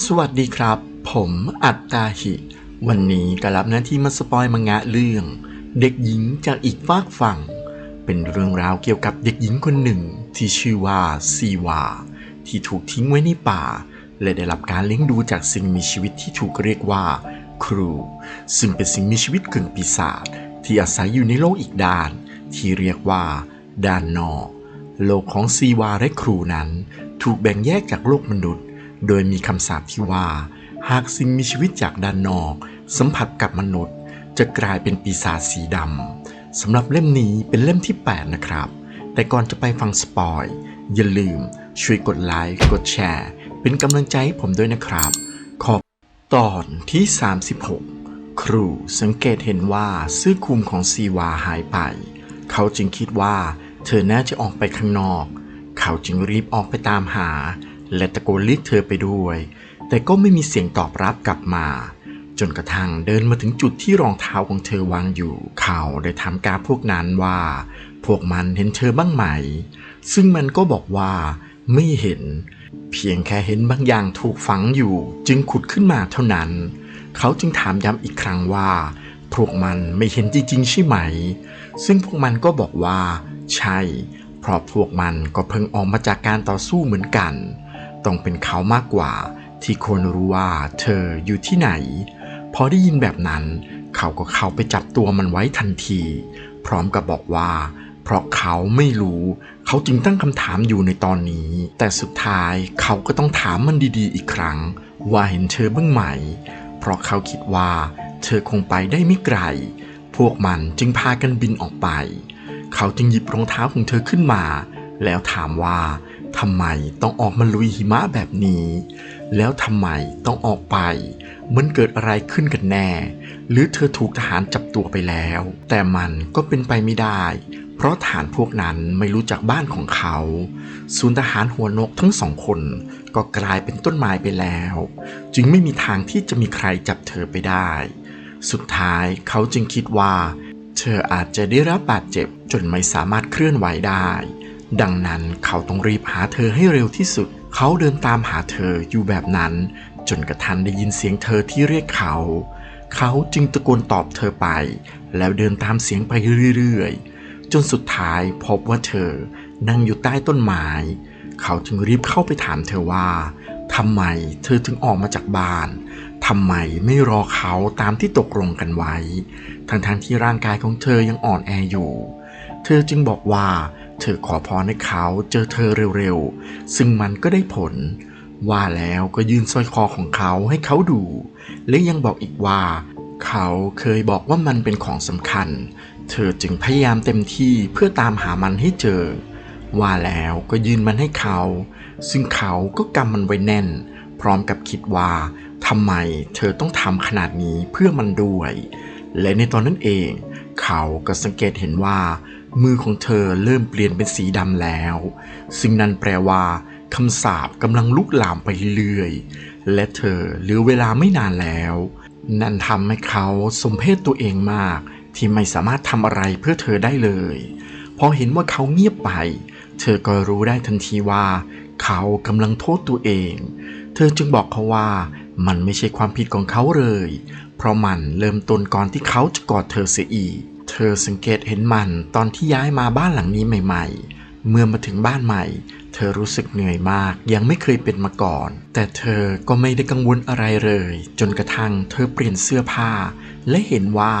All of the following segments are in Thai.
สวัสดีครับ ผมอัตตาหิ วันนี้ก็รับหน้าที่มาสปอยมังงะเรื่อง เด็กหญิงจากอีกฟากฝั่ง เป็นเรื่องราวเกี่ยวกับเด็กหญิงคนหนึ่งที่ชื่อว่าซีวา ที่ถูกทิ้งไว้ในป่า และได้รับการเลี้ยงดูจากสิ่งมีชีวิตที่ถูกเรียกว่า ครู ซึ่งเป็นสิ่งมีชีวิตกึ่งปีศาจที่อาศัยอยู่ในโลกอีกด้าน ที่เรียกว่าด้านนอก โลกของซีวาและครูนั้น ถูกแบ่งแยกจากโลกมนุษย์ โดยมีคำสาปที่ว่า หากสิ่งมีชีวิตจากด้านนอก สัมผัสกับมนุษย์ จะกลายเป็นปีศาจสีดำสำหรับเล่มนี้เป็นเล่มที่ 8 นะครับ แต่ก่อนจะไปฟังสปอยอย่าลืมช่วยกดไลค์กดแชร์ เป็นกำลังใจให้ผมด้วยนะครับ ขอบตอนที่ 36 ครูสังเกตเห็นว่าเสื้อคลุมของซีวาหายไป เขาจึงคิดว่า เธอน่าจะออกไปข้างนอก เขาจึงรีบออกไปตามหา และตะโกนเรียกเธอไปด้วย แต่ก็ไม่มีเสียงตอบรับกลับมา จนกระทั่งเดินมาถึงจุดที่รองเท้าของเธอวางอยู่ เขาได้ถามกาพวกนั้นว่า พวกมันเห็นเธอบ้างไหม ซึ่งมันก็บอกว่าไม่เห็น เพียงแค่เห็นบางอย่างถูกฝังอยู่ จึงขุดขึ้นมาเท่านั้น เขาจึงถามย้ำอีกครั้งว่า พวกมันไม่เห็นจริงๆใช่ไหม ซึ่งพวกมันก็บอกว่า ใช่ เพราะพวกมันก็เพิ่งออกมาจากการต่อสู้เหมือนกัน ต้องเป็นเขามากกว่า ที่ควรรู้ว่าเธออยู่ที่ไหน พอได้ยินแบบนั้นเขาก็เข้าไปจับตัวมันไว้ทันที พร้อมกับบอกว่า เพราะเขาไม่รู้ เขาจึงตั้งคำถามอยู่ในตอนนี้ แต่สุดท้ายเขาก็ต้องถามมันดีๆ อีกครั้ง ว่าเห็นเธอบ้างไหม เพราะเขาคิดว่า เธอคงไปได้ไม่ไกล พวกมันจึงพากันบินออกไป เขาจึงหยิบรองเท้าของเธอขึ้นมา แล้วถามว่า ทำไมต้องออกมาลุยหิมะแบบนี้ แล้วทำไมต้องออกไป มันเกิดอะไรขึ้นกันแน่ หรือเธอถูกทหารจับตัวไปแล้ว แต่มันก็เป็นไปไม่ได้ เพราะทหารพวกนั้นไม่รู้จักบ้านของเขาส่วนทหารหัวนกทั้งสองคนก็กลายเป็นต้นไม้ไปแล้ว จึงไม่มีทางที่จะมีใครจับเธอไปได้ สุดท้ายเขาจึงคิดว่า เธออาจจะได้รับบาดเจ็บจนไม่สามารถเคลื่อนไหวได้ ดังนั้นเขาต้องรีบหาเธอให้เร็วที่สุด เขาเดินตามหาเธออยู่แบบนั้น จนกระทั่งได้ยินเสียงเธอที่เรียกเขา เขาจึงตะโกนตอบเธอไป แล้วเดินตามเสียงไปเรื่อยๆ จนสุดท้ายพบว่าเธอนั่งอยู่ใต้ต้นไม้เขาจึงรีบเข้าไปถามเธอว่าทำไมเธอถึงออกมาจากบ้านทำไมไม่รอเขาตามที่ตกลงกันไว้ ทั้งๆทที่ร่างกายของเธอยังอ่อนแออยู่ เธอจึงบอกว่า เธอขอพรให้เขาเจอเธอเร็วๆ ซึ่งมันก็ได้ผล ว่าแล้วก็ยื่นสร้อยคอของเขาให้เขาดู และยังบอกอีกว่า เขาเคยบอกว่ามันเป็นของสำคัญ เธอจึงพยายามเต็มที่เพื่อตามหามันให้เจอ ว่าแล้วก็ยื่นมันให้เขา ซึ่งเขาก็กำมันไว้แน่น พร้อมกับคิดว่าทำไมเธอต้องทำขนาดนี้เพื่อมันด้วย และในตอนนั้นเอง เขาก็สังเกตเห็นว่า มือของเธอเริ่มเปลี่ยนเป็นสีดำแล้ว ซึ่งนั่นแปลว่าคำสาปกำลังลุกลามไปเรื่อยๆ และเธอเหลือเวลาไม่นานแล้ว นั่นทำให้เขาสมเพศตัวเองมาก ที่ไม่สามารถทำอะไรเพื่อเธอได้เลย พอเห็นว่าเขาเงียบไป เธอก็รู้ได้ทันทีว่า เขากำลังโทษตัวเอง เธอจึงบอกเขาว่ามันไม่ใช่ความผิดของเขาเลย เพราะมันเริ่มต้นก่อนที่เขาจะกอดเธอเสียอีก เธอสังเกตเห็นมันตอนที่ย้ายมาบ้านหลังนี้ใหม่ ๆ เมื่อมาถึงบ้านใหม่ เธอรู้สึกเหนื่อยมาก ยังไม่เคยเป็นมาก่อน แต่เธอก็ไม่ได้กังวลอะไรเลย จนกระทั่งเธอเปลี่ยนเสื้อผ้า และเห็นว่า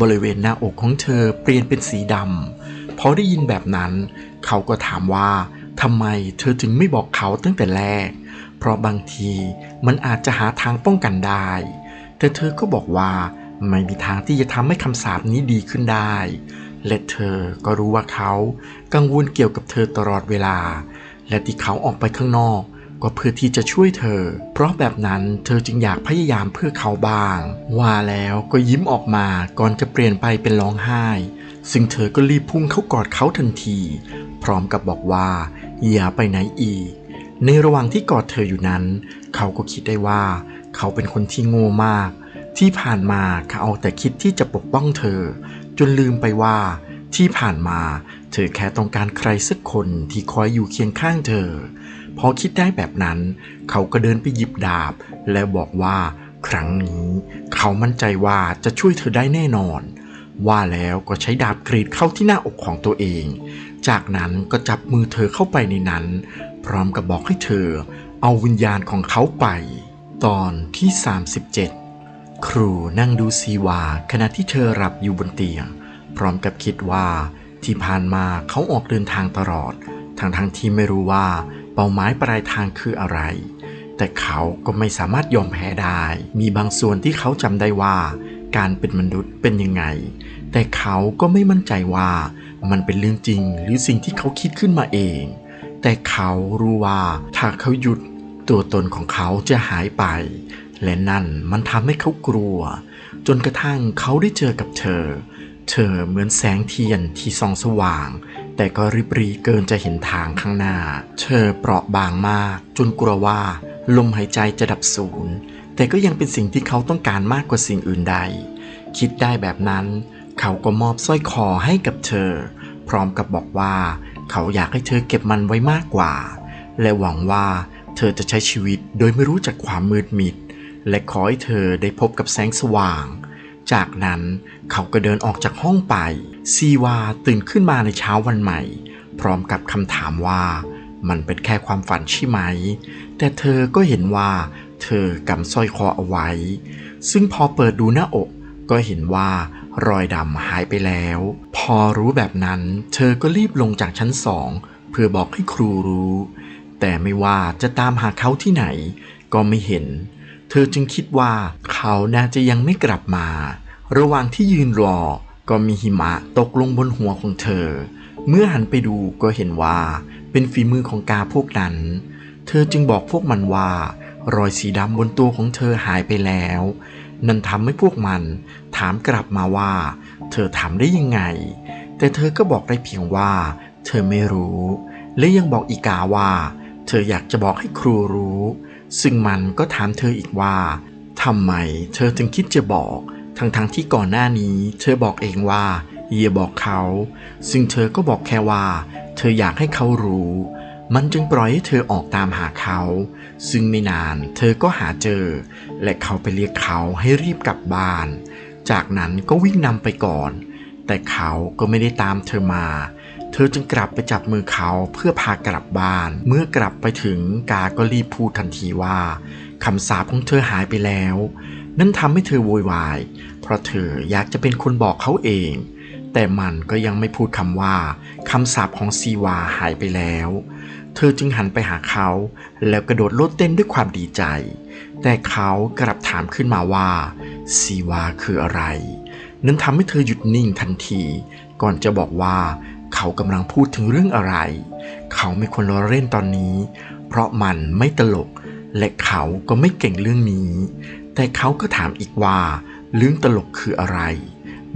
บริเวณหน้าอกของเธอเปลี่ยนเป็นสีดำพอได้ยินแบบนั้น เขาก็ถามว่าทำไมเธอจึงไม่บอกเขาตั้งแต่แรก เพราะบางทีมันอาจจะหาทางป้องกันได้ แต่เธอก็บอกว่า ไม่มีทางที่จะทำให้คำสาปนี้ดีขึ้นได้ และเธอก็รู้ว่าเขากังวลเกี่ยวกับเธอตลอดเวลา และที่เขาออกไปข้างนอก ก็เพื่อที่จะช่วยเธอ เพราะแบบนั้นเธอจึงอยากพยายามเพื่อเขาบ้าง ว่าแล้วก็ยิ้มออกมาก่อนจะเปลี่ยนไปเป็นร้องไห้ ซึ่งเธอก็รีบพุ่งเข้ากอดเขาทันที พร้อมกับบอกว่าอย่าไปไหนอีก ในระหว่างที่กอดเธออยู่นั้น เขาก็คิดได้ว่า เขาเป็นคนที่โง่มาก ที่ผ่านมาเขาเอาแต่คิดที่จะปกป้องเธอ จนลืมไปว่า ที่ผ่านมาเธอแค่ต้องการใครสักคนที่คอยอยู่เคียงข้างเธอ พอคิดได้แบบนั้น เขาก็เดินไปหยิบดาบ แล้วบอกว่าครั้งนี้เขามั่นใจว่าจะช่วยเธอได้แน่นอน ว่าแล้วก็ใช้ดาบกรีดเข้าที่หน้าอกของตัวเอง จากนั้นก็จับมือเธอเข้าไปในนั้น พร้อมกับบอกให้เธอ เอาวิญญาณของเขาไป ตอนที่ 37 ครูนั่งดูซีวาขณะที่เธอหลับอยู่บนเตียง พร้อมกับคิดว่าที่ผ่านมาเขาออกเดินทางตลอด ทั้งทั้งที่ไม่รู้ว่าเป้าหมายปลายทางคืออะไร แต่เขาก็ไม่สามารถยอมแพ้ได้ มีบางส่วนที่เขาจำได้ว่าการเป็นมนุษย์เป็นยังไง แต่เขาก็ไม่มั่นใจว่ามันเป็นเรื่องจริงหรือสิ่งที่เขาคิดขึ้นมาเอง แต่เขารู้ว่าถ้าเขาหยุดตัวตนของเขาจะหายไป และนั่นมันทำให้เขากลัว จนกระทั่งเขาได้เจอกับเธอ เธอเหมือนแสงเทียนที่ส่องสว่าง แต่ก็ริบรีเกินจะเห็นทางข้างหน้า เธอเปราะบางมาก จนกลัวว่าลมหายใจจะดับสูญแต่ก็ยังเป็นสิ่งที่เขาต้องการมากกว่าสิ่งอื่นใด คิดได้แบบนั้น เขาก็มอบสร้อยคอให้กับเธอ พร้อมกับบอกว่า เขาอยากให้เธอเก็บมันไว้มากกว่า และหวังว่าเธอจะใช้ชีวิตโดยไม่รู้จักความมืดมิด และขอให้เธอได้พบกับแสงสว่าง จากนั้นเขาก็เดินออกจากห้องไป ซีวาตื่นขึ้นมาในเช้าวันใหม่ พร้อมกับคำถามว่า มันเป็นแค่ความฝันใช่ไหม แต่เธอก็เห็นว่า เธอกำสร้อยคอเอาไว้ ซึ่งพอเปิดดูหน้าอกก็เห็นว่ารอยดำหายไปแล้ว พอรู้แบบนั้น เธอก็รีบลงจากชั้นสองเพื่อบอกให้ครูรู้ แต่ไม่ว่าจะตามหาเขาที่ไหน ก็ไม่เห็น ธอจึงคิดว่าเขาน่าจะยังไม่กลับมา ระหว่างที่ยืนรอก็มีหิมะตกลงบนหัวของเธอ เมื่อหันไปดูก็เห็นว่าเป็นฝีมือของกาพวกนั้น เธอจึงบอกพวกมันว่า รอยสีดำบนตัวของเธอหายไปแล้ว นั่นทำให้พวกมันถามกลับมาว่า เธอทำได้ยังไง แต่เธอก็บอกได้เพียงว่า เธอไม่รู้ และยังบอกอีกาว่า เธออยากจะบอกให้ครูรู้ ซึ่งมันก็ถามเธออีกว่าทำไมเธอถึงคิดจะบอก ทั้งๆทที่ก่อนหน้านี้ เธอบอกเองว่าอย่าบอกเขา ซึ่งเธอก็บอกแค่ว่า เธออยากให้เขารู้ มันจึงปล่อยให้เธอออกตามหาเขา ซึ่งไม่นานเธอก็หาเจอ และเขาไปเรียกเขาให้รีบกลับบ้าน จากนั้นก็วิ่งนำไปก่อน แต่เขาก็ไม่ได้ตามเธอมา เธอจึงกลับไปจับมือเขาเพื่อพากลับบ้าน เมื่อกลับไปถึงกาก็รีบพูดทันทีว่าคำสาปของเธอหายไปแล้ว นั่นทำให้เธอโวยวาย เพราะเธออยากจะเป็นคนบอกเขาเอง แต่มันก็ยังไม่พูดคำว่าคำสาปของซีวาหายไปแล้ว เธอจึงหันไปหาเขา แล้วกระโดดโลดเต้นด้วยความดีใจ แต่เขากลับถามขึ้นมาว่าซีวาคืออะไร นั้นทำให้เธอหยุดนิ่งทันที ก่อนจะบอกว่า เขากำลังพูดถึงเรื่องอะไร เขาไม่ควรล้อเล่นตอนนี้ เพราะมันไม่ตลก และเขาก็ไม่เก่งเรื่องนี้ แต่เขาก็ถามอีกว่าเรื่องตลกคืออะไร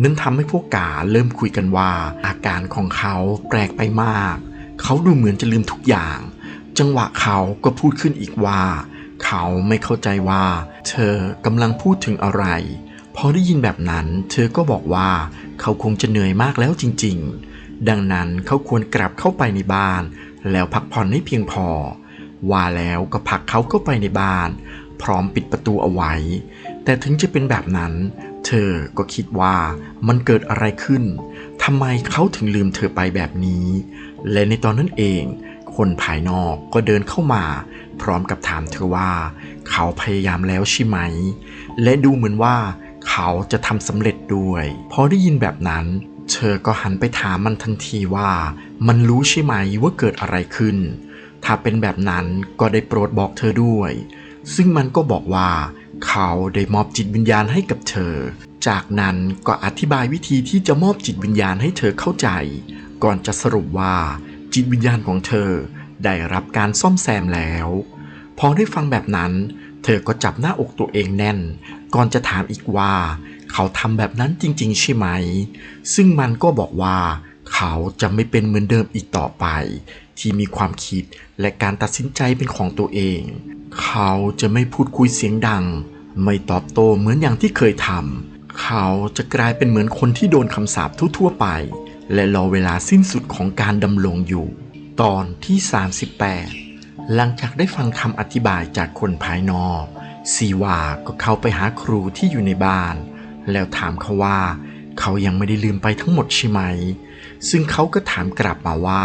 นั้นทำให้พวกกาเริ่มคุยกันว่า อาการของเขาแปลกไปมาก เขาดูเหมือนจะลืมทุกอย่าง จังหวะเขาก็พูดขึ้นอีกว่า เขาไม่เข้าใจว่า เธอกำลังพูดถึงอะไร พอได้ยินแบบนั้น เธอก็บอกว่า เขาคงจะเหนื่อยมากแล้วจริง ๆ ดังนั้นเขาควรกลับเข้าไปในบ้าน แล้วพักผ่อนให้เพียงพอ ว่าแล้วก็ผลักเขาเข้าไปในบ้าน พร้อมปิดประตูเอาไว้ แต่ถึงจะเป็นแบบนั้น เธอก็คิดว่ามันเกิดอะไรขึ้นทำไมเขาถึงลืมเธอไปแบบนี้ และในตอนนั้นเอง คนภายนอกก็เดินเข้ามา พร้อมกับถามเธอว่า เขาพยายามแล้วใช่ไหม และดูเหมือนว่าเขาจะทำสำเร็จด้วย พอได้ยินแบบนั้น เธอก็หันไปถามมันทันทีว่ามันรู้ใช่ไหมว่าเกิดอะไรขึ้น ถ้าเป็นแบบนั้นก็ได้โปรดบอกเธอด้วย ซึ่งมันก็บอกว่าเขาได้มอบจิตวิญญาณให้กับเธอ จากนั้นก็อธิบายวิธีที่จะมอบจิตวิญญาณให้เธอเข้าใจ ก่อนจะสรุปว่า จิตวิญญาณของเธอได้รับการซ่อมแซมแล้ว พอได้ฟังแบบนั้น เธอก็จับหน้าอกตัวเองแน่น ก่อนจะถามอีกว่า เขาทำแบบนั้นจริง ๆ ใช่ไหม ซึ่งมันก็บอกว่า เขาจะไม่เป็นเหมือนเดิมอีกต่อไป ที่มีความคิดและการตัดสินใจเป็นของตัวเอง เขาจะไม่พูดคุยเสียงดัง ไม่ตอบโต้เหมือนอย่างที่เคยทำเขาจะกลายเป็นเหมือนคนที่โดนคำสาปทั่วๆไป และรอเวลาสิ้นสุดของการดำรงอยู่ ตอนที่ 38 หลังจากได้ฟังคำอธิบายจากคนภายนอกซีวาก็เข้าไปหาครูที่อยู่ในบ้าน แล้วถามเขาว่า เขายังไม่ได้ลืมไปทั้งหมดใช่ไหม ซึ่งเขาก็ถามกลับมาว่า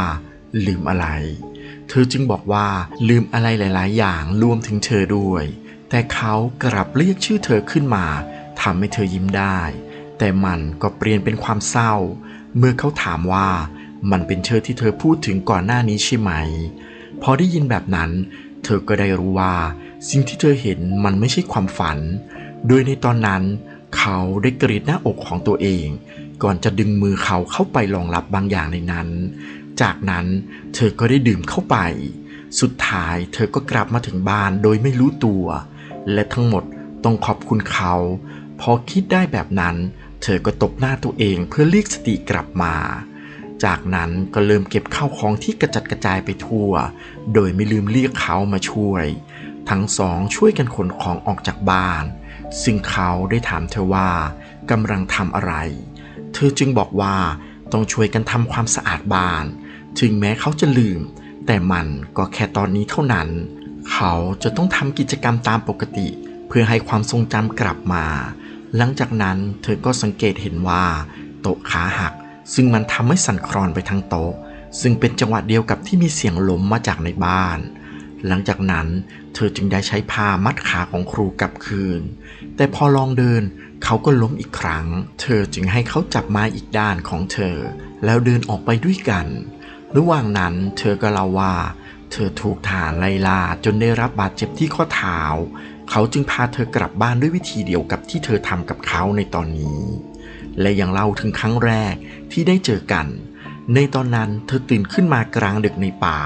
ลืมอะไร เธอจึงบอกว่าลืมอะไรหลาย ๆ อย่างรวมถึงเธอด้วย แต่เขากลับเรียกชื่อเธอขึ้นมาทำให้เธอยิ้มได้ แต่มันก็เปลี่ยนเป็นความเศร้า เมื่อเขาถามว่ามันเป็นเธอที่เธอพูดถึงก่อนหน้านี้ใช่ไหม พอได้ยินแบบนั้น เธอก็ได้รู้ว่า สิ่งที่เธอเห็นมันไม่ใช่ความฝัน โดยในตอนนั้น เขาได้กรีดหน้าอกของตัวเอง ก่อนจะดึงมือเขาเข้าไปรองรับบางอย่างในนั้น จากนั้นเธอก็ได้ดื่มเข้าไป สุดท้ายเธอก็กลับมาถึงบ้านโดยไม่รู้ตัว และทั้งหมดต้องขอบคุณเขา พอคิดได้แบบนั้น เธอก็ตบหน้าตัวเองเพื่อเรียกสติกลับมา จากนั้นก็เริ่มเก็บข้าวของที่กระจัดกระจายไปทั่ว โดยไม่ลืมเรียกเขามาช่วย ทั้งสองช่วยกันขนของออกจากบ้าน ซึ่งเขาได้ถามเธอว่ากำลังทำอะไร เธอจึงบอกว่าต้องช่วยกันทำความสะอาดบ้าน ถึงแม้เขาจะลืม แต่มันก็แค่ตอนนี้เท่านั้น เขาจะต้องทำกิจกรรมตามปกติ เพื่อให้ความทรงจำกลับมา หลังจากนั้นเธอก็สังเกตเห็นว่า โต๊ะขาหัก ซึ่งมันทำให้สั่นคลอนไปทั้งโต๊ะ ซึ่งเป็นจังหวะเดียวกับที่มีเสียงล้มมาจากในบ้าน หลังจากนั้นเธอจึงได้ใช้ผ้ามัดขาของครูกลับคืน แต่พอลองเดินเขาก็ล้มอีกครั้ง เธอจึงให้เขาจับไม้อีกด้านของเธอ แล้วเดินออกไปด้วยกัน ระหว่างนั้นเธอก็เล่าว่า เธอถูกทหารไล่ล่าจนได้รับบาดเจ็บที่ข้อเท้า เขาจึงพาเธอกลับบ้านด้วยวิธีเดียวกับที่เธอทำกับเขาในตอนนี้ และยังเล่าถึงครั้งแรกที่ได้เจอกัน ในตอนนั้นเธอตื่นขึ้นมากลางดึกในป่า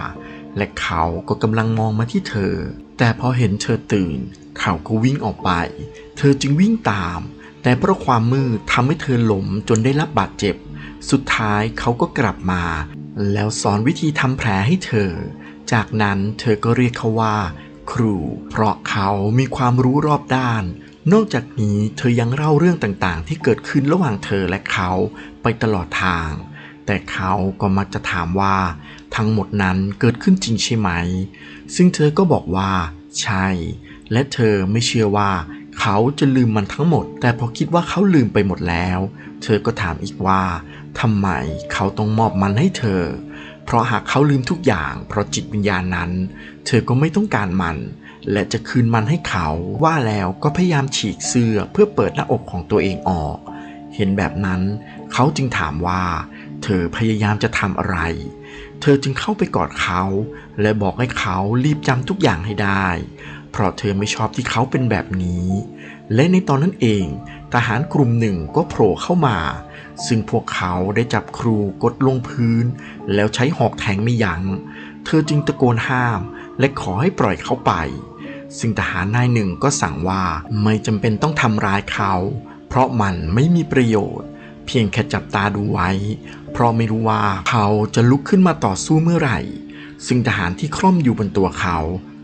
และเขาก็กำลังมองมาที่เธอ แต่พอเห็นเธอตื่น เขาก็วิ่งออกไป เธอจึงวิ่งตาม แต่เพราะความมืดทำให้เธอหลมจนได้รับบาดเจ็บ สุดท้ายเขาก็กลับมา แล้วสอนวิธีทำแผลให้เธอ จากนั้นเธอก็เรียกเขาว่า ครู เพราะเขามีความรู้รอบด้านนอกจากนี้เธอยังเล่าเรื่องต่างๆ ที่เกิดขึ้นระหว่างเธอและเขาไปตลอดทาง แต่เขาก็มักจะถามว่า ทั้งหมดนั้นเกิดขึ้นจริงใช่ไหม ซึ่งเธอก็บอกว่า ใช่ และเธอไม่เชื่อว่าเขาจะลืมมันทั้งหมด แต่พอคิดว่าเขาลืมไปหมดแล้ว เธอก็ถามอีกว่าทำไมเขาต้องมอบมันให้เธอ เพราะหากเขาลืมทุกอย่าง เพราะจิตวิญญาณนั้น เธอก็ไม่ต้องการมัน และจะคืนมันให้เขา ว่าแล้วก็พยายามฉีกเสื้อเพื่อเปิดหน้าอกของตัวเองออก เห็นแบบนั้น เขาจึงถามว่า ธอพยายามจะทำอะไร เธอจึงเข้าไปกอดเขา และบอกให้เขารีบจำทุกอย่างให้ได้ เพราะเธอไม่ชอบที่เขาเป็นแบบนี้ และในตอนนั้นเอง ทหารกลุ่มหนึ่งก็โผล่เข้ามา ซึ่งพวกเขาได้จับครูกดลงพื้น แล้วใช้หอกแทงไม่ยัง้ง เธอจึงตะโกนห้าม และขอให้ปล่อยเขาไป ซึ่งทหารนายหนึ่งก็สั่งว่าไม่จำเป็นต้องทำร้ายเขา เพราะมันไม่มีประโยชน์เพียงแค่จับตาดูไว้ ราะไม่รู้ว่าเขาจะลุกขึ้นมาต่อสู้เมื่อไหร่ ซึ่งทหารที่คล่อมอยู่บนตัวเขา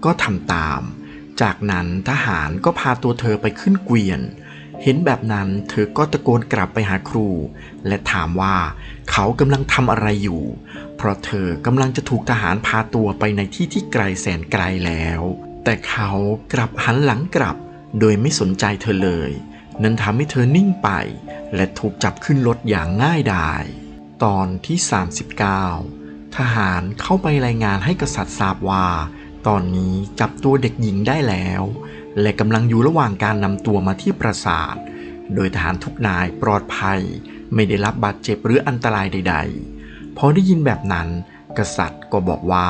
ก็ทำตาม จากนั้นทหารก็พาตัวเธอไปขึ้นเกวียน เห็นแบบนั้นเธอก็ตะโกนกลับไปหาครู และถามว่าเขากำลังทำอะไรอยู่ เพราะเธอกำลังจะถูกทหารพาตัวไปในที่ที่ไกลแสนไกลแล้ว แต่เขากลับหันหลังกลับ โดยไม่สนใจเธอเลย นั้นทำให้เธอนิ่งไป และถูกจับขึ้นรถอย่างง่ายดาย ตอนที่ 39 ทหารเข้าไปรายงานให้กษัตริย์ทราบว่า ตอนนี้จับตัวเด็กหญิงได้แล้ว และกำลังอยู่ระหว่างการนำตัวมาที่ปราสาท โดยทหารทุกนายปลอดภัย ไม่ได้รับบาดเจ็บหรืออันตรายใด ๆ พอได้ยินแบบนั้น กษัตริย์ก็บอกว่า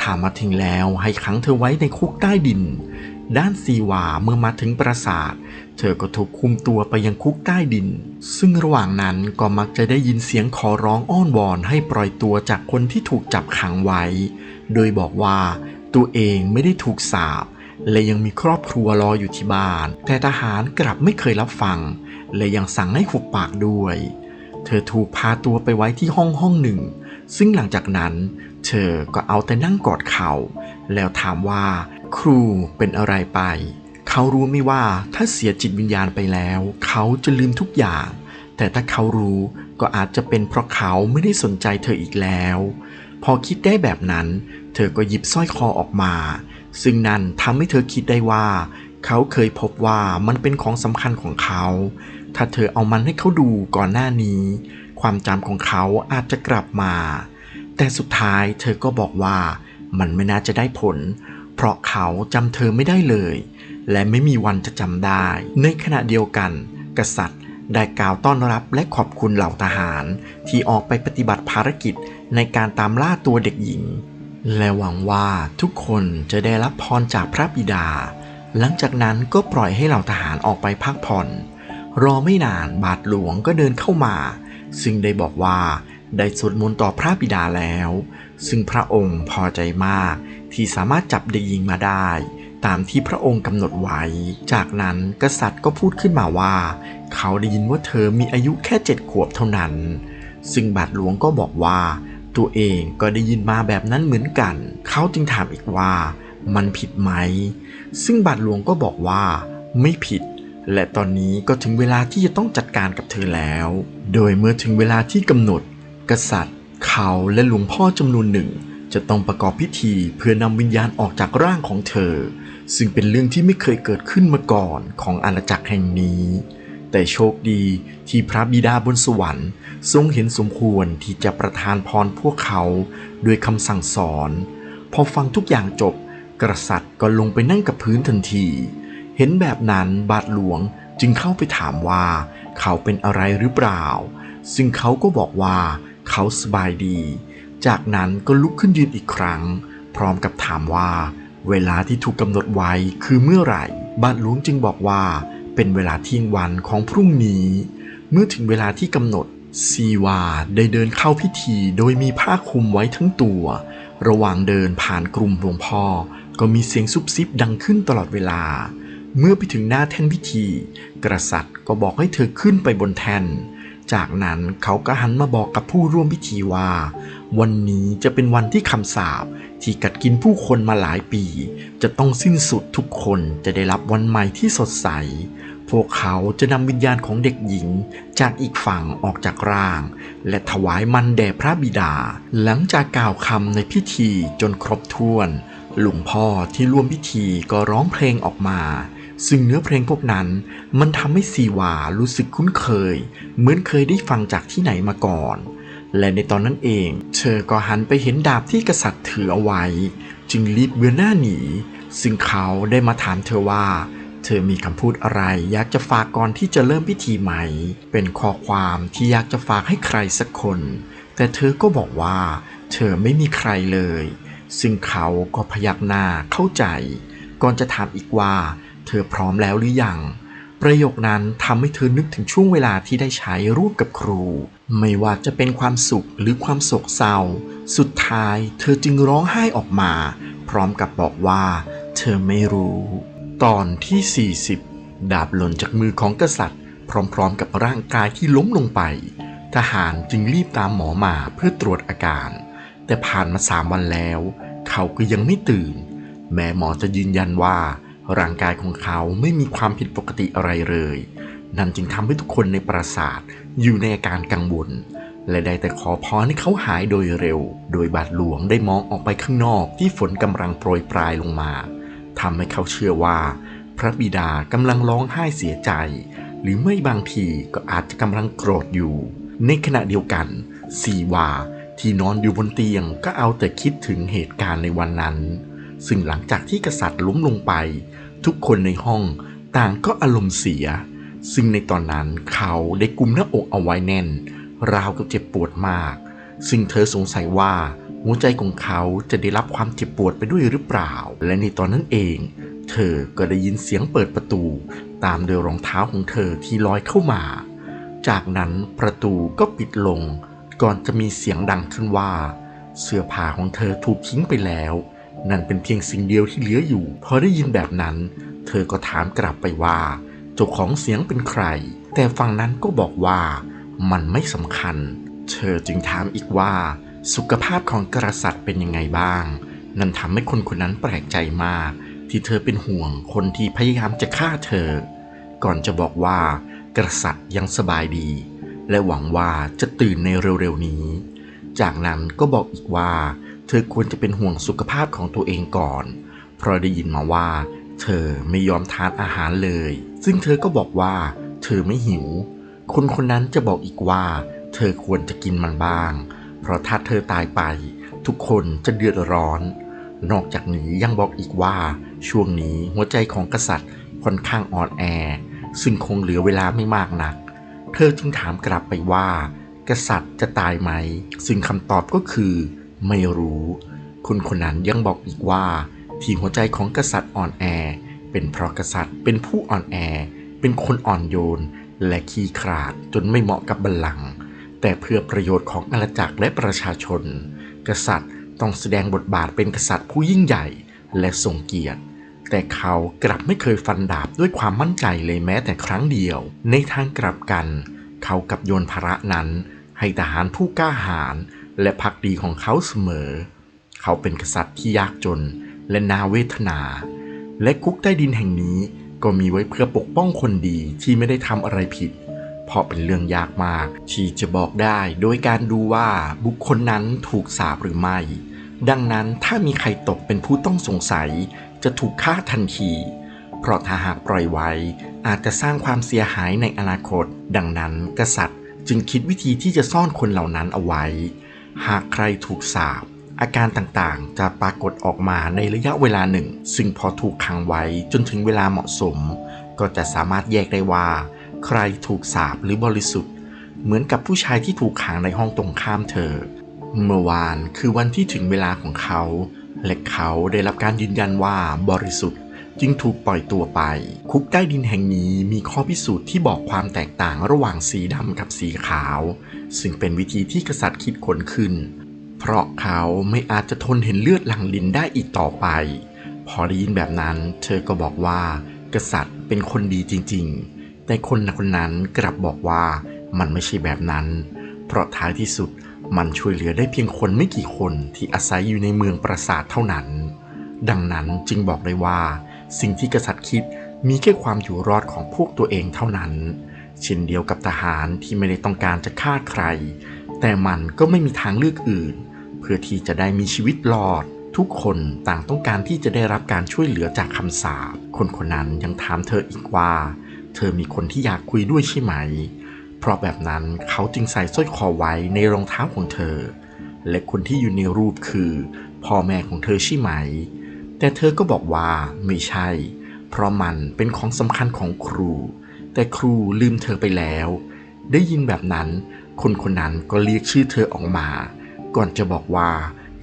ถ้ามาถึงแล้วให้ขังเธอไว้ในคุกใต้ดิน ด้านซีวาเมื่อมาถึงปราสาท เธอก็ถูกคุมตัวไปยังคุกใต้ดิน ซึ่งระหว่างนั้นก็มักจะได้ยินเสียงขอร้องอ้อนวอนให้ปล่อยตัวจากคนที่ถูกจับขังไว้ โดยบอกว่าตัวเองไม่ได้ถูกสาปและยังมีครอบครัวรออยู่ที่บ้าน แต่ทหารกลับไม่เคยรับฟัง และยังสั่งให้หุบปากด้วย เธอถูกพาตัวไปไว้ที่ห้องห้องหนึ่ง ซึ่งหลังจากนั้น เธอก็เอาแต่นั่งกอดเข่าแล้วถามว่า ครูเป็นอะไรไป เขารู้ไม่ว่าถ้าเสียจิตวิญญาณไปแล้ว เขาจะลืมทุกอย่าง แต่ถ้าเขารู้ก็อาจจะเป็นเพราะเขาไม่ได้สนใจเธออีกแล้ว พอคิดได้แบบนั้น เธอก็หยิบสร้อยคอออกมา ซึ่งนั่นทำให้เธอคิดได้ว่า เขาเคยพบว่ามันเป็นของสำคัญของเขา ถ้าเธอเอามันให้เขาดูก่อนหน้านี้ ความจำของเขาอาจจะกลับมา แต่สุดท้ายเธอก็บอกว่ามันไม่น่าจะได้ผล เพราะเขาจำเธอไม่ได้เลย และไม่มีวันจะจำได้ ในขณะเดียวกัน กษัตริย์ได้กล่าวต้อนรับและขอบคุณเหล่าทหาร ที่ออกไปปฏิบัติภารกิจในการตามล่าตัวเด็กหญิง และหวังว่าทุกคนจะได้รับพรจากพระบิดา หลังจากนั้นก็ปล่อยให้เหล่าทหารออกไปพักผ่อน รอไม่นานบาทหลวงก็เดินเข้ามา ซึ่งได้บอกว่าได้สวดมนต์ต่อพระบิดาแล้ว ซึ่งพระองค์พอใจมากที่สามารถจับเด็กหญิงมาได้ ตามที่พระองค์กำหนดไว้ จากนั้นกษัตริย์ก็พูดขึ้นมาว่า เขาได้ยินว่าเธอมีอายุแค่เจ็ดขวบเท่านั้น ซึ่งบาทหลวงก็บอกว่า ตัวเองก็ได้ยินมาแบบนั้นเหมือนกัน เขาจึงถามอีกว่า มันผิดไหม ซึ่งบาทหลวงก็บอกว่า ไม่ผิด และตอนนี้ก็ถึงเวลาที่จะต้องจัดการกับเธอแล้ว โดยเมื่อถึงเวลาที่กำหนด กษัตริย์ เขาและหลวงพ่อจำนวนหนึ่งจะต้องประกอบพิธีเพื่อนำวิญญาณออกจากร่างของเธอ ซึ่งเป็นเรื่องที่ไม่เคยเกิดขึ้นมาก่อนของอาณาจักรแห่งนี้ แต่โชคดีที่พระบิดาบนสวรรค์ทรงเห็นสมควรที่จะประทานพรพวกเขาด้วยคำสั่งสอน พอฟังทุกอย่างจบ กษัตริย์ก็ลงไปนั่งกับพื้นทันที เห็นแบบนั้นบาทหลวงจึงเข้าไปถามว่า เขาเป็นอะไรหรือเปล่า ซึ่งเขาก็บอกว่าเขาสบายดี จากนั้นก็ลุกขึ้นยืนอีกครั้ง พร้อมกับถามว่า เวลาที่ถูกกำหนดไว้คือเมื่อไหร่ บาทหลวงจึงบอกว่า เป็นเวลาเที่ยงวันของพรุ่งนี้ เมื่อถึงเวลาที่กำหนดซีวาได้เดินเข้าพิธีโดยมีผ้าคลุมไว้ทั้งตัว ระหว่างเดินผ่านกลุ่มหลวงพ่อ ก็มีเสียงซุบซิบดังขึ้นตลอดเวลา เมื่อไปถึงหน้าแท่นพิธี กษัตริย์ก็บอกให้เธอขึ้นไปบนแท่น จากนั้นเขาก็หันมาบอกกับผู้ร่วมพิธีว่า วันนี้จะเป็นวันที่คำสาป ที่กัดกินผู้คนมาหลายปี จะต้องสิ้นสุดทุกคนจะได้รับวันใหม่ที่สดใส พวกเขาจะนำวิญญาณของเด็กหญิงจากอีกฝั่งออกจากร่าง และถวายมันแด่พระบิดา หลังจากกล่าวคำในพิธีจนครบถ้วน หลวงพ่อที่ร่วมพิธีก็ร้องเพลงออกมาซึ่งเนื้อเพลงพวกนั้นมันทำให้ซีวารู้สึกคุ้นเคย เหมือนเคยได้ฟังจากที่ไหนมาก่อน และในตอนนั้นเอง เธอก็หันไปเห็นดาบที่กษัตริย์ถือเอาไว้ จึงรีบเบือนหน้าหนี ซึ่งเขาได้มาถามเธอว่า เธอมีคำพูดอะไรอยากจะฝากก่อนที่จะเริ่มพิธีไหม เป็นข้อความที่อยากจะฝากให้ใครสักคน แต่เธอก็บอกว่า เธอไม่มีใครเลย ซึ่งเขาก็พยักหน้าเข้าใจ ก่อนจะถามอีกว่า เธอพร้อมแล้วหรือยัง ประโยคนั้นทำให้เธอนึกถึงช่วงเวลาที่ได้ใช้ร่วมกับครู ไม่ว่าจะเป็นความสุขหรือความโศกเศร้า สุดท้ายเธอจึงร้องไห้ออกมา พร้อมกับบอกว่า เธอไม่รู้ ตอนที่ 40 ดาบหล่นจากมือของกษัตริย์ พร้อมๆ กับร่างกายที่ล้มลงไป ทหารจึงรีบตามหมอมาเพื่อตรวจอาการ แต่ผ่านมาสามวันแล้ว เขาก็ยังไม่ตื่น แม้หมอจะยืนยันว่า ร่างกายของเขาไม่มีความผิดปกติอะไรเลย นั่นจึงทำให้ทุกคนในปราสาท อยู่ในอาการกังวลและได้แต่ขอพรให้เขาหายโดยเร็ว โดยบาทหลวงได้มองออกไปข้างนอกที่ฝนกำลังโปรยปลายลงมาทำให้เขาเชื่อว่า พระบิดากำลังร้องไห้เสียใจ หรือไม่บางทีก็อาจจะกำลังโกรธอยู่ ในขณะเดียวกันสีวาที่นอนอยู่บนเตียงก็เอาแต่คิดถึงเหตุการณ์ในวันนั้น ซึ่งหลังจากที่กษัตริย์ล้มลงไป ทุกคนในห้องต่างก็อารมณ์เสีย ซึ่งในตอนนั้นเขาได้กุมหน้าอกเอาไว้แน่น ราวกับเจ็บปวดมาก ซึ่งเธอสงสัยว่าหัวใจของเขาจะได้รับความเจ็บปวดไปด้วยหรือเปล่า และในตอนนั้นเอง เธอก็ได้ยินเสียงเปิดประตู ตามโดยรองเท้าของเธอที่ลอยเข้ามา จากนั้นประตูก็ปิดลง ก่อนจะมีเสียงดังขึ้นว่า เสื้อผ้าของเธอถูกทิ้งไปแล้ว นั่นเป็นเพียงสิ่งเดียวที่เหลืออยู่ พอได้ยินแบบนั้น เธอก็ถามกลับไปว่า เจ้าของเสียงเป็นใคร แต่ฝั่งนั้นก็บอกว่ามันไม่สำคัญ เธอจึงถามอีกว่า สุขภาพของกษัตริย์เป็นยังไงบ้าง นั่นทำให้คนคนนั้นแปลกใจมาก ที่เธอเป็นห่วงคนที่พยายามจะฆ่าเธอ ก่อนจะบอกว่ากษัตริย์ยังสบายดี และหวังว่าจะตื่นในเร็วๆนี้ จากนั้นก็บอกอีกว่า เธอควรจะเป็นห่วงสุขภาพของตัวเองก่อน เพราะได้ยินมาว่า เธอไม่ยอมทานอาหารเลย ซึ่งเธอก็บอกว่า เธอไม่หิว คนคนนั้นจะบอกอีกว่า เธอควรจะกินมันบ้าง เพราะถ้าเธอตายไป ทุกคนจะเดือดร้อน นอกจากนี้ยังบอกอีกว่า ช่วงนี้หัวใจของกษัตริย์ค่อนข้างอ่อนแอ ซึ่งคงเหลือเวลาไม่มากนัก เธอจึงถามกลับไปว่า กษัตริย์จะตายไหม ซึ่งคำตอบก็คือ ไม่รู้ คนคนนั้นยังบอกอีกว่า ที่หัวใจของกษัตริย์อ่อนแอ เป็นเพราะกษัตริย์เป็นผู้อ่อนแอ เป็นคนอ่อนโยน และขี้ขลาดจนไม่เหมาะกับบัลลังก์แต่เพื่อประโยชน์ของอาณาจักรและประชาชน กษัตริย์ต้องแสดงบทบาทเป็นกษัตริย์ผู้ยิ่งใหญ่และทรงเกียรติ แต่เขากลับไม่เคยฟันดาบด้วยความมั่นใจเลยแม้แต่ครั้งเดียว ในทางกลับกัน เขากับโยนภาระนั้น ให้ทหารผู้กล้าหาญและพักดีของเขาเสมอ เขาเป็นกษัตริย์ที่ยากจน และนาเวทนา และคุกใต้ดินแห่งนี้ก็มีไว้เพื่อปกป้องคนดีที่ไม่ได้ทำอะไรผิด เพราะเป็นเรื่องยากมาก ที่จะบอกได้โดยการดูว่าบุคคลนั้นถูกสาปหรือไม่ ดังนั้นถ้ามีใครตกเป็นผู้ต้องสงสัย จะถูกฆ่าทันที เพราะถ้าหากปล่อยไว้ อาจจะสร้างความเสียหายในอนาคต ดังนั้นกษัตริย์จึงคิดวิธีที่จะซ่อนคนเหล่านั้นเอาไว้ หากใครถูกสาป อาการต่างๆ จะปรากฏออกมาในระยะเวลาหนึ่ง ซึ่งพอถูกขังไว้จนถึงเวลาเหมาะสม ก็จะสามารถแยกได้ว่า ใครถูกสาปหรือบริสุทธิ์ เหมือนกับผู้ชายที่ถูกขังในห้องตรงข้ามเธอ เมื่อวานคือวันที่ถึงเวลาของเขา และเขาได้รับการยืนยันว่าบริสุทธิ์ จึงถูกปล่อยตัวไป คุกใต้ดินแห่งนี้มีข้อพิสูจน์ที่บอกความแตกต่างระหว่างสีดำกับสีขาว ซึ่งเป็นวิธีที่กษัตริย์คิดค้นขึ้น เพราะเขาไม่อาจจะทนเห็นเลือดหลั่งลินได้อีกต่อไป พอได้ยินแบบนั้น เธอก็บอกว่า กษัตริย์เป็นคนดีจริง ๆ แต่คนคนนั้นกลับบอกว่ามันไม่ใช่แบบนั้น เพราะท้ายที่สุดมันช่วยเหลือได้เพียงคนไม่กี่คนที่อาศัยอยู่ในเมืองปราสาทเท่านั้น ดังนั้นจึงบอกได้ว่า สิ่งที่กษัตริย์คิดมีแค่ความอยู่รอดของพวกตัวเองเท่านั้น เช่นเดียวกับทหารที่ไม่ได้ต้องการจะฆ่าใคร แต่มันก็ไม่มีทางเลือกอื่น เพื่อที่จะได้มีชีวิตรอด ทุกคนต่างต้องการที่จะได้รับการช่วยเหลือจากคำสาปคนคนนั้นยังถามเธออีกว่า เธอมีคนที่อยากคุยด้วยใช่ไหม เพราะแบบนั้นเขาจึงใส่สร้อยคอไว้ในรองเท้าของเธอ และคนที่อยู่ในรูปคือ พ่อแม่ของเธอใช่ไหม แต่เธอก็บอกว่าไม่ใช่ เพราะมันเป็นของสำคัญของครู แต่ครูลืมเธอไปแล้ว ได้ยินแบบนั้น คนคนนั้นก็เรียกชื่อเธอออกมา ก่อนจะบอกว่า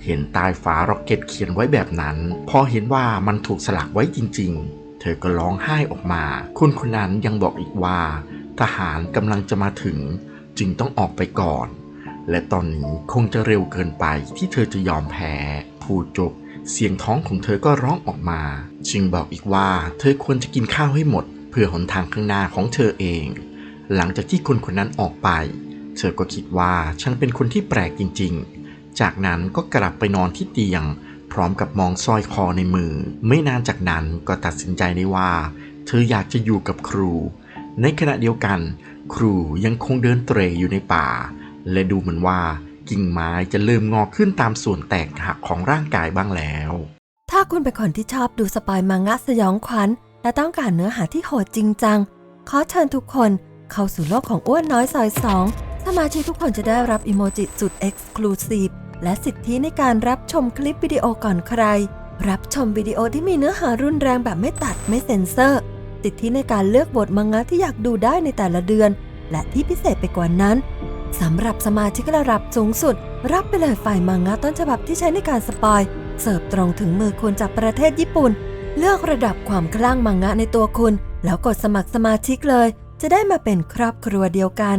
เห็นใต้ฝาร็อกเก็ตเขียนไว้แบบนั้น พอเห็นว่ามันถูกสลักไว้จริง ๆ เธอก็ร้องไห้ออกมา คนคนนั้นยังบอกอีกว่า ทหารกำลังจะมาถึง จึงต้องออกไปก่อน และตอนนี้คงจะเร็วเกินไปที่เธอจะยอมแพ้พูดจบ เสียงท้องของเธอก็ร้องออกมา จึงบอกอีกว่า เธอควรจะกินข้าวให้หมด เพื่อหนทางข้างหน้าของเธอเอง หลังจากที่คนคนนั้นออกไป เธอก็คิดว่าฉันเป็นคนที่แปลกจริง ๆ จากนั้นก็กลับไปนอนที่เตียง พร้อมกับมองสร้อยคอในมือ ไม่นานจากนั้นก็ตัดสินใจได้ว่า เธออยากจะอยู่กับครู ในขณะเดียวกัน ครูยังคงเดินเตรอยู่ในป่า และดูเหมือนว่ากิ่งไม้จะเริ่มงอกขึ้นตามส่วนแตกหักของร่างกายบ้างแล้ว ถ้าคุณเป็นคนที่ชอบดูสปอยมังงะสยองขวัญและต้องการเนื้อหาที่โหดจริงจัง ขอเชิญทุกคนเข้าสู่โลกของอ้วนน้อยซอยสองสมาชิกทุกคนจะได้รับอิโมจิสุด Exclusive และสิทธิในการรับชมคลิปวิดีโอก่อนใคร รับชมวิดีโอที่มีเนื้อหารุนแรงแบบไม่ตัดไม่เซ็นเซอร์ สิทธิในการเลือกบทมังงะที่อยากดูได้ในแต่ละเดือน และที่พิเศษไปกว่านั้นสำหรับสมาชิกระดับสูงสุด รับไปเลยไฟล์มังงะต้นฉบับที่ใช้ในการสปอย เสิร์ฟตรงถึงมือคุณจากประเทศญี่ปุ่น เลือกระดับความคลั่งมังงะในตัวคุณ แล้วกดสมัครสมาชิกเลย จะได้มาเป็นครอบครัวเดียวกัน